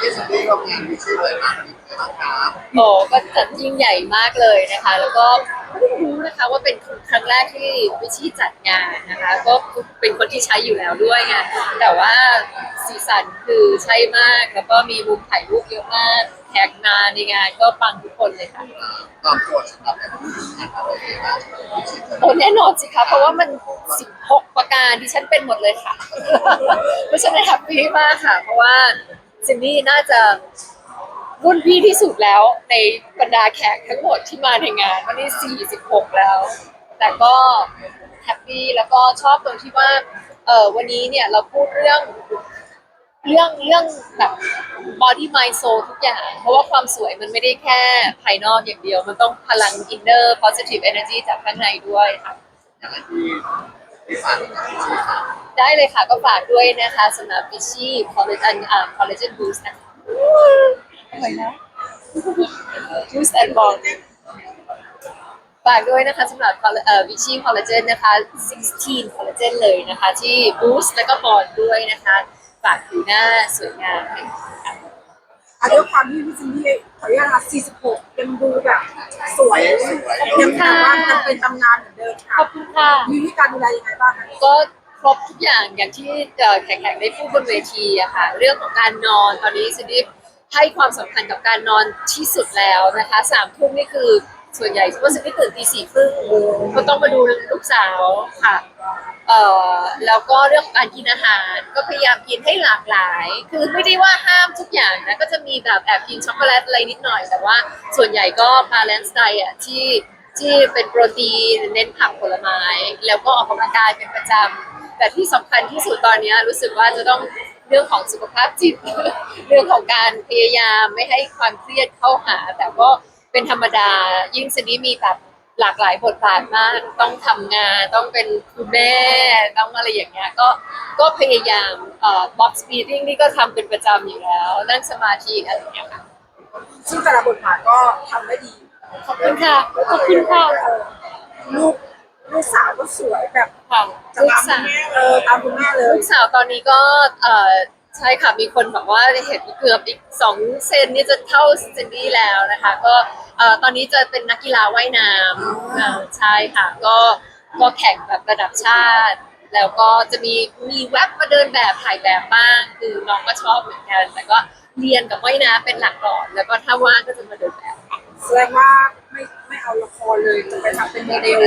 ที่สุดที่ร่วมงานมีชื่อเลยนะมีใครบ้างครับโอ้ก็จัดยิ่งใหญ่มากเลยนะคะ แล้วก็เพิ่งรู้นะคะว่าเป็นครั้งแรกที่วิชีจัดงานนะคะ ก็เป็นคนที่ใช้อยู่แล้วด้วยไงแต่ว่าสีสันคือใช่มาก แล้วก็มีมุมถ่ายรูปเยอะมากแขกมาในงานก็ปังทุกคนเลยค่ะตอบโจทย์สำหรับแบบงานอะไรบ้างมีชื่อเลยโอ้แน่นอนสิคะเพราะว่ามัน 16 ประการที่ฉันเป็นหมดเลยค่ะเพราะฉะนั้นแฮปปี้มากค่ะ เพราะว่า ซินนี่น่าจะรุ่นพี่ที่สุดแล้วในบรรดาแขกทั้งหมดที่มาในงาน วันนี้ 46 แล้ว แต่ก็แฮปปี้แล้วก็ชอบตรงที่ว่าเออวันนี้เนี่ยเราพูดเรื่องเรื่องเรื่องแบบ body mind soul ทุกอย่าง เพราะว่าความสวยมันไม่ได้แค่ภายนอกอย่างเดียว มันต้องพลัง inner positive energy จากข้างในด้วยค่ะย่างไรที่ที่ฝากกับพี่ชื่อครับ ได้เลยค่ะก็ฝากด้วยนะคะสำหรับฟิชชี่คอลเลจอ่าคอลเลจบูสต์นะคะอะไรนะบูสต์แอนด์บอลฝากด้วยนะคะสำหรับเอ่อวิชี่คอลลาเจนนะคะ 16 คอลลาเจนเลยนะคะ ที่บูสต์แล้วก็บอลด้วยนะคะฝากผิวหน้าสวยงามค่ะอะด้วยความที่พี่ซินดี้ขออนุญาตนะคะ46 ยังดูแบบสวยยังแบบว่ายังเป็นตำนานเหมือนเดิมขค่ะอบคุณค่ะมีวิธีการดูแลยังไงบ้างคะก็ ครบทุกอย่างอย่างที่เอ่อแขกๆได้พูดบนเวทีอะค่ะ เรื่องของการนอนตอนนี้ซินดี้ให้ความสำคัญกับการนอนที่สุดแล้วนะคะสามทุ่มนี่คือส่วนใหญ่เพราะซินดี้ตื่นตีสี่ครึ่งก็ต้องมาดูลูกสาวค่ะเอ่อแล้วก็เรื่องของการกินอาหารก็พยายามกินให้หลากหลาย คือไม่ได้ว่าห้ามทุกอย่างนะก็จะมีแบบแอบกินช็อกโกแลตอะไรนิดหน่อย แต่ว่าส่วนใหญ่ก็บาลานซ์ไดอะที่ที่เป็นโปรตีนเน้นผักผลไม้ แล้วก็ออกกำลังกายเป็นประจำ แต่ที่สำคัญที่สุดตอนนี้รู้สึกว่าจะต้องเรื่องของสุขภาพจิต เรื่องของการพยายามไม่ให้ความเครียดเข้าหา แต่ก็เป็นธรรมดายิ่งสนี้มีแบบหลากหลายบทบาทมาก ต้องทำงานต้องเป็นคุณแม่ต้องอะไรอย่างเงี้ยก็ก็พยายามเอ่อ box speeding นี่ก็ทำเป็นประจำอยู่แล้วนั่งสมาธิอะไรอย่างเงี้ยค่ะ ซึ่งแต่ละบทบาทก็ทำได้ดีขอบคุณค่ะขอบคุณค่ะเออลูกลูกสาวก็สวยแบบ ค่ะจะลูกตามสาคุณวแม่เออตามคุณแม่เลยลูกสาวตอนนี้ก็เอ่อใช่ค่ะมีคนบอกว่าเห็นเกือบอีกสองเซนนี่จะเท่าเซนดี้แล้วนะคะ ก็เอ่อตอนนี้จะเป็นนักกีฬาว่ายน้ำเอ่อใช่ค่ะก็ก็แข่งแบบระดับชาติ แล้วก็จะมีมีแวบมาเดินแบบถ่ายแบบบ้าง คือน้องก็ชอบเหมือนกัน แต่ก็เรียนกับว่ายน้ำเป็นหลักก่อน แล้วก็ถ้าว่างก็จะมาเดินแบบค่ะแสดงว่าไม่ไม่เอาละครเลยจะไปทำเป็นโมเดล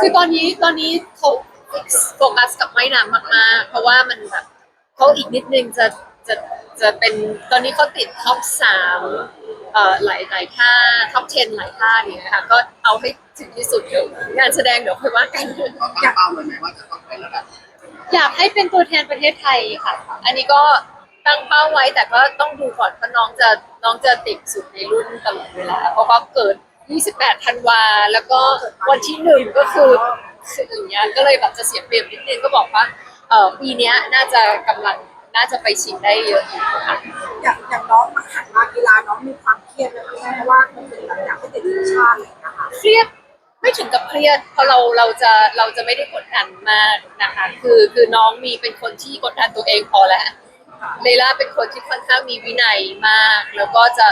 คือตอนนี้ตอนนี้เขา โฟกัสกับว่ายน้ำมากๆ เพราะว่ามันแบบเขาอีกนิดนึงจะจะจะเป็นตอนนี้เขาติดท็อปสามเอ่อหลายหลายท่าท็อป10หลายท่าเนี่ยค่ะก็เอาให้ถึงที่สุดเดี๋ยวงานแสดงเดี๋ยวค่อยว่ากันเขาตั้งเป้าไว้ไหมว่าจะต้องเป็นระดับอยากให้เป็นตัวแทนประเทศไทยค่ะ อันนี้ก็ตั้งเป้าไว้แต่ก็ต้องดูก่อนเพราะน้องจะน้องจะติดสุดในรุ่นตลอดเวลาเพราะเขาเกิด 28 ธันวาแล้วก็วันที่หนึ่งก็คือคื ออย่างเงี้ยก็เลยแบบจะเสียเปรียบนิดนึงก็บอกว่าเออปีเนี้ยน่าจะกำลังน่าจะไปชิงได้เยอะอยู่ค่ะอย่างอย่างน้องมาหันมากีฬาน้องมีความเครียดไหมคะเพราะว่ามันเป็นแบบอยากให้ติดทีมชาติอะไรอย่างเลยนะคะเครียดไม่ถึงกับเครียดเพราะเราเราจะเราจะไม่ได้กดดันมากนะคะคือคือน้องมีเป็นคนที่กดดันตัวเองพอแล้วเลล่าเป็นคนที่ค่อนข้างมีวินัยมาก แล้วก็จะ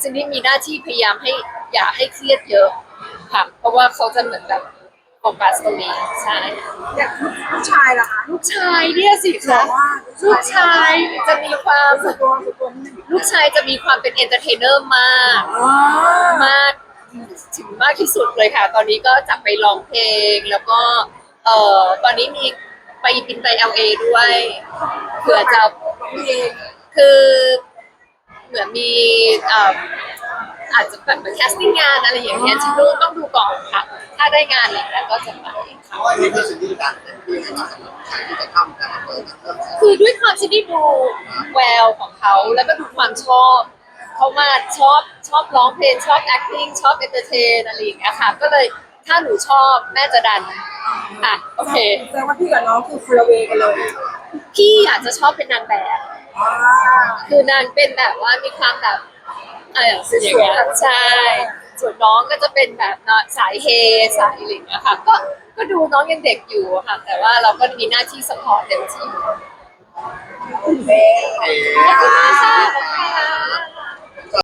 ซินดี้มีหน้าที่พยายามให้อย่าให้เครียดเยอะค่ะเพราะว่าเขาจะเหมือนแบบ โฟกัสตรงนี้ใช่อย่างลูกชายล่ะคะลูกชายเนี่ยสิบคะอกว่าลูกชายจะมีความสุดตัวสุดตัวนิดนึงลูกชายจะมีความเป็นเอนเตอร์เทนเนอร์มากอ๋อมากถึงมากที่สุดเลยค่ะ ตอนนี้ก็จับไปร้องเพลง แล้วก็เอ่อตอนนี้มีไปบินไป LA ด้วยเผื่อจะเองคือเหมือนมีเอ่อ อาจจะแบบแคสติ้งงานอะไรอย่างเงี้ยที่ดูต้องดูก่อนค่ะ ถ้าได้งานอะไรแล้วก็จะไปเพค่ะราะว่านี่คือสิ่งที่การเป็นที่ให้มาสำหรับใครที่จะทำการเปิดเริ่มต้นคือด้วยความที่ได้ดูแววของเขาแล้วก็ดูความชอบเขามาชอบชอบร้องเพลงชอบ acting ชอบ entertain อะไรอย่างเงี้ยค่ะ ก็เลยถ้าหนูชอบแม่จะดันอะโอเค แสดงว่าพี่กับน้องคือคนละเวกันเลยพี่อาจจะชอบเป็นนางแบบอ่าคือนางเป็นแบบว่ามีความแบบ เออสวยๆอย่างเงี้ยใช่ ส่วนน้องก็จะเป็นแบบสายเฮสายอะไรอย่างเงี้ยค่ะ ก็ก็ดูน้องยังเด็กอยู่ค่ะ แต่ว่าเราก็มีหน้าที่สปอร์ตเต็มที่โอเคเอ๊ะ